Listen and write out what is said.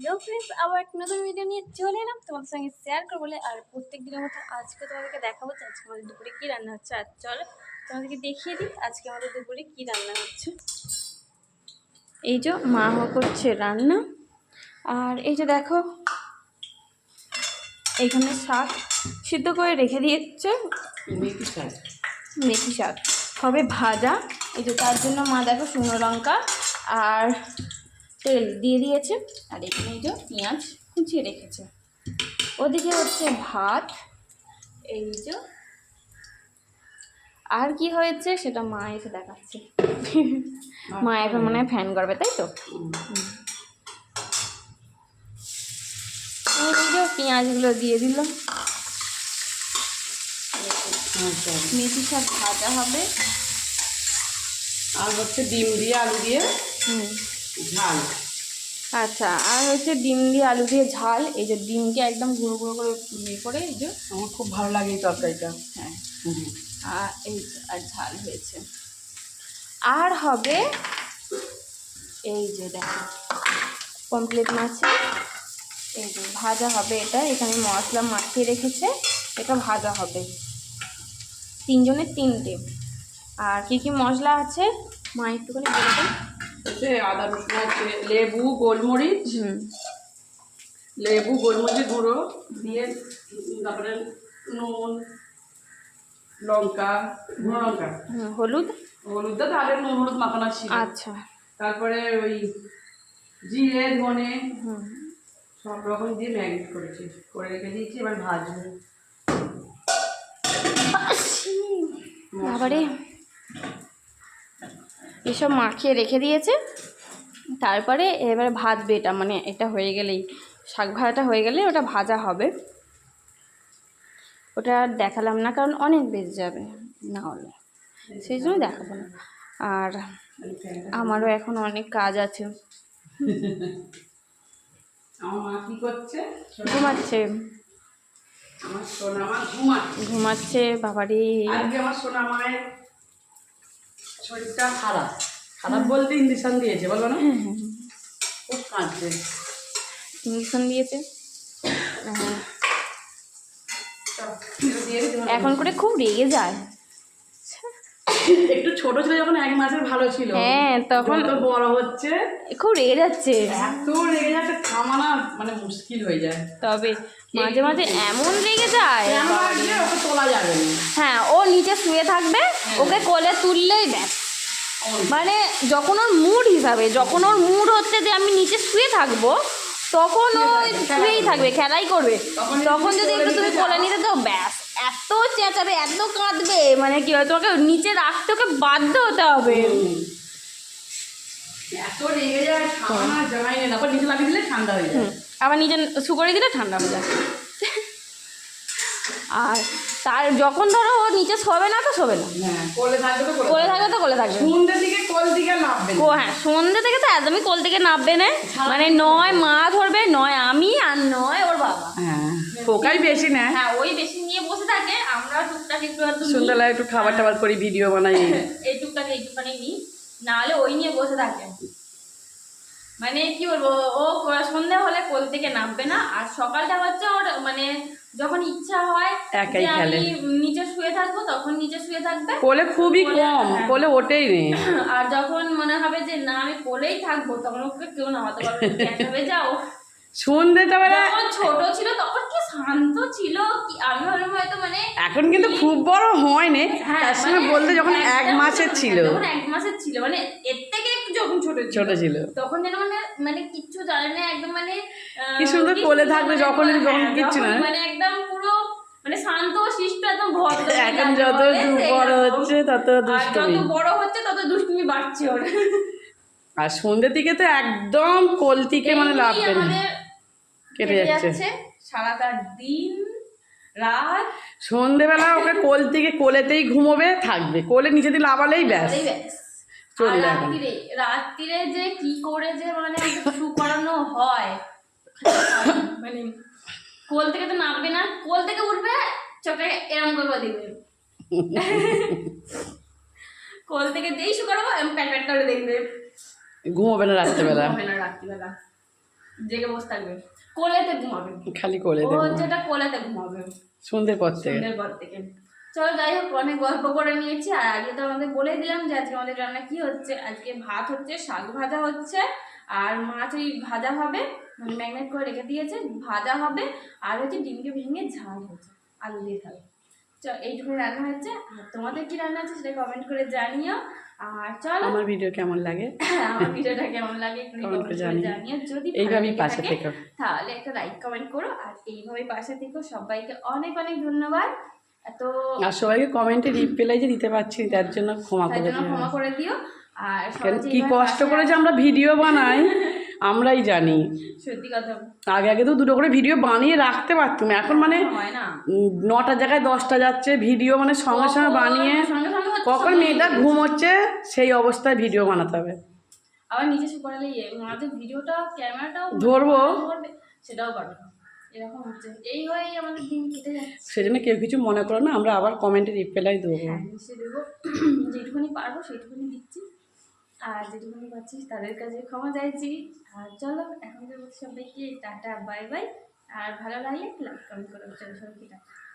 Hello friends আবার একটা নতুন ভিডিও নিয়ে চলে এলাম। তোমাদের সঙ্গে শেয়ার করব বলে। আর প্রত্যেক দিনের মতো আজকে তোমাদেরকে দেখাবো যে আজকে আমাদের দুপুরে কী রান্না হচ্ছে। আর চলো তোমাদেরকে দেখিয়ে দিই আজকে আমাদের দুপুরে কী রান্না হচ্ছে। এই যে মা করছে রান্না। আর এই যে দেখো এইখানে শাক সিদ্ধ করে রেখে দিয়েছে। মেথি শাক। মেথি শাক। হবে ভাজা। এই যে তার জন্য মা দেখো শুকনো লঙ্কা। আর তেল দিয়ে দিয়েছে। আর এখানে এই যে পেঁয়াজ কুচিয়ে রেখেছে। ওদিকে হচ্ছে ভাত এই যে আর কি হয়েছে সেটা মা এসে দেখাচ্ছে। মা এখন মনে হয় ফ্যান করবে তাই তো? পেঁয়াজগুলো দিয়ে দিল। মেথি শাক ভাজা হবে। আর হচ্ছে ডিম দিয়ে আলু দিয়ে। হুম। ঝাল। আচ্ছা আর হচ্ছে ডিম দিয়ে আলু দিয়ে ঝাল এই যে ডিমকে একদম গুঁড়ো গুঁড়ো করে ইয়ে করে এই যে আমার খুব ভালো লাগে এই তরকারিটা। হ্যাঁ। আর এই আর ঝাল হয়েছে। আর হবে এই যে দেখো পমপ্লেট মাছে। এই যে ভাজা হবে এটা এখানে মশলা মাখিয়ে রেখেছে এটা ভাজা হবে। তিনজনের তিনটে। আর কি কি মশলা আছে? মা একটুখানি বলে দেন। হচ্ছে আদা রসুন আছে লেবু গোলমরিচ লেবু গোলমরিচের গুঁড়ো দিয়ে তারপরে নুন লঙ্কা গুঁড়ো লঙ্কা। হলুদ? হলুদটা নুন হলুদ মাখানো ছিল। আচ্ছা। তারপরে ওই জিরে ধনে সব রকম দিয়ে ম্যাগনেট করেছি করে রেখে দিয়েছি এবার ভাজবো। বাবারে। এসব মাখিয়ে রেখে দিয়েছে। তারপরে এবারে ভাজবে এটা মানে এটা হয়ে গেলেই শাক ভাজাটা হয়ে গেলে ওটা ভাজা হবে। ওটা দেখালাম না কারণ অনেক বেজে যাবে না হলে। সেই জন্য দেখাবো না। আর আমারও এখন অনেক কাজ আছে। ঘুমাচ্ছে। ঘুমাচ্ছে। বাবারে। আমার সোনা মায়ের শরীরটা খারাপ। খারাপ বলতে ইঞ্জেকশন দিয়েছে বলো না? খুব কাঁদছে ইঞ্জেকশন দিয়েছে হ্যাঁ। চল, এটা দিয়ে দিই তোমার। এখন করে খুব রেগে যায়। একটু ছোট ছিল যখন এক মাসের ভালো ছিল। হ্যাঁ, তখন- যত বড় হচ্ছে খুব রেগে যাচ্ছে। এত রেগে যাচ্ছে থামানা মানে মুশকিল হয়ে যায়। তবে মাঝে মাঝে এমন রেগে যায়। তোলা যাবে না। হ্যাঁ ও নিচে শুয়ে থাকবে ওকে কোলে তুললেই ব্যাস। মানে যখন ওর মুড হিসাবে যখন ওর মুড হচ্ছে যে আমি নিচে শুয়ে থাকব তখন ও শুয়েই থাকবে খেলাই করবে। তখন যদি একটু তুমি কোলে নিতে তো ব্যাস এত চেঁচাবে এত কাঁদবে মানে কি হয় তোমাকে নিচে রাখতে ওকে বাধ্য হতে হবে। তারপর নিচে লাগিয়ে দিলে ঠান্ডা হয়ে যায়। আবার নিজে শু করে দিলে ঠান্ডা হয়ে যায়। আর তার যখন ধরো ও নিচে শোবে না তো শোবে না। হ্যাঁ কোলে থাকবে তো কোলে থাকবে। কোলে দিকে কোল নামবে ও হ্যাঁ সন্ধ্যে থেকে তো একদমই কোল থেকে নামবে না। মানে নয় মা ধরবে নয় আমি আর নয় ওর বাবা। হ্যাঁ পোকাই বেশি নেয় হ্যাঁ ওই বেশি নিয়ে বসে থাকে। আমরা টুকটাক একটু নিই। একটু খাবার টাবার করি ভিডিও বানাই। এই টুকটাক একটুখানি নিই। নাহলে ওই নিয়ে বসে থাকে। মানে কি বলব ও সন্ধে হলে কোল থেকে নামবে না আর সকালটা হচ্ছে ওর মানে যখন ইচ্ছা হয় একাই খেলে। নিচে শুয়ে থাকব তখন নিচে শুয়ে থাকবে কোলে খুবই কম হ্যাঁ। কোলে ওটেই নেই আর যখন মনে হবে যে না আমি কোলেই থাকব তখন ওকে কেউ নামাতে পারবে। যাও সন্ধ্যেটা যখন ছোট ছিল তখন কি শান্ত ছিল কি? আমি ভাবলাম হয়তো মানে এখন কিন্তু খুব বড় হয়নি। হ্যাঁ, তার সঙ্গে মানে বলতে যখন এক মাসের ছিল। যখন এক মাসের ছিল মানে এর থেকে একটু যখন ছোট ছোট ছিল। তখন যেন মানে মানে কিচ্ছু জানে না একদম মানে কি সুন্দর কোলে থাকবে মানে যখন হ্যাঁ, কিচ্ছু না। মানে একদম পুরো মানে শান্ত শিষ্ট একদম ভদ্র এখন যত বড় হচ্ছে তত দুষ্টুমি। যত বড় হচ্ছে তত দুষ্টুমি বাড়ছে ওর। আর সন্ধ্যের দিকে তো একদম কোল থেকে মানে লাভবে না কেটে যাচ্ছে। সারাটা দিন রাত। সন্ধেবেলা ওকে কোল থেকে কোলেতেই ঘুমোবে থাকবে। কোলে নিচে দিয়ে লাভালেই ব্যাস। চলে যাবে। রাত্রিরে যে কি করে যে মানে শু করানো হয়। মানে কোল থেকে তো নামবে না কোল থেকে উঠবে চোখে এরম করব দিবে। কোল থেকে দিয়েই শু করাবো এরম প্যাট প্যাট করে দেখবে ঘুমোবে না রাত্রেবেলা। হবে না রাত্রিবেলা। জেগে বসে থাকবে। কোলেতে ঘুমাবে। খালি কোলে ও এটা কোলেতে ঘুমাবে। সন্ধ্যের পর থেকে। সন্ধ্যের পর থেকে। চলো যাই হোক অনেক গল্প করে নিয়েছি। আর আজকে তো আমাদের বলে দিলাম যে আজকে আমাদের রান্না কি হচ্ছে? আজকে ভাত হচ্ছে শাক ভাজা হচ্ছে আর মাছ ওই ভাজা হবে। মানে ম্যাগনেট করে রেখে দিয়েছে ভাজা হবে আর হচ্ছে ডিমকে ভেঙে ঝাল হচ্ছে আলু দিয়ে খাবে চল এইটুকু রান্না হচ্ছে আর তোমাদের কি রান্না আছে সেটা কমেন্ট করে জানিও। আর চলো। আমার ভিডিও কেমন লাগে? আমার ভিডিওটা কেমন লাগে কমেন্ট করে জানিও। যদি এইভাবেই পাশে থাকে, তাহলে একটা লাইক কমেন্ট করো। আর এইভাবেই পাশে থেকো। সবাইকে অনেক অনেক ধন্যবাদ। এত আর সবাইকে কমেন্টে রিপ্লাই যে দিতে পারছি তার জন্য ক্ষমা করে দিও। ক্ষমা করে দিও। আর কি কষ্ট করে যে আমরা ভিডিও বানাই? আমরাই জানি। সত্যি কথা। আগে আগে তো দুটো করে ভিডিও বানিয়ে রাখতে পারতাম এখন মানে হয় না। নটার জায়গায় দশটা যাচ্ছে ভিডিও মানে সঙ্গে সঙ্গে বানিয়ে কখন সঙ্গে ঘুম হচ্ছে। সেই অবস্থায় ভিডিও বানাতে হবে। আবার নিজে করালে ইয়ে ভিডিওটা ক্যামেরাটাও ধরবো। সেটাও পারবে। সেজন্য কেউ কিছু মনে করো না আমরা আবার কমেন্টে রিপ্লাই দেবো। হ্যাঁ নিশ্চয়ই দেবো। যেটুকুনি পারব সেটুকুনি দিচ্ছি। আর যেটুকুনি পাচ্ছি তাদের কাছে ক্ষমা চাইছি। আর চলো এখন সবাইকে টাটা, বাই বাই। আর ভালো লাগলে লাইক কমেন্ট করো চলো সবাইকে টাটা।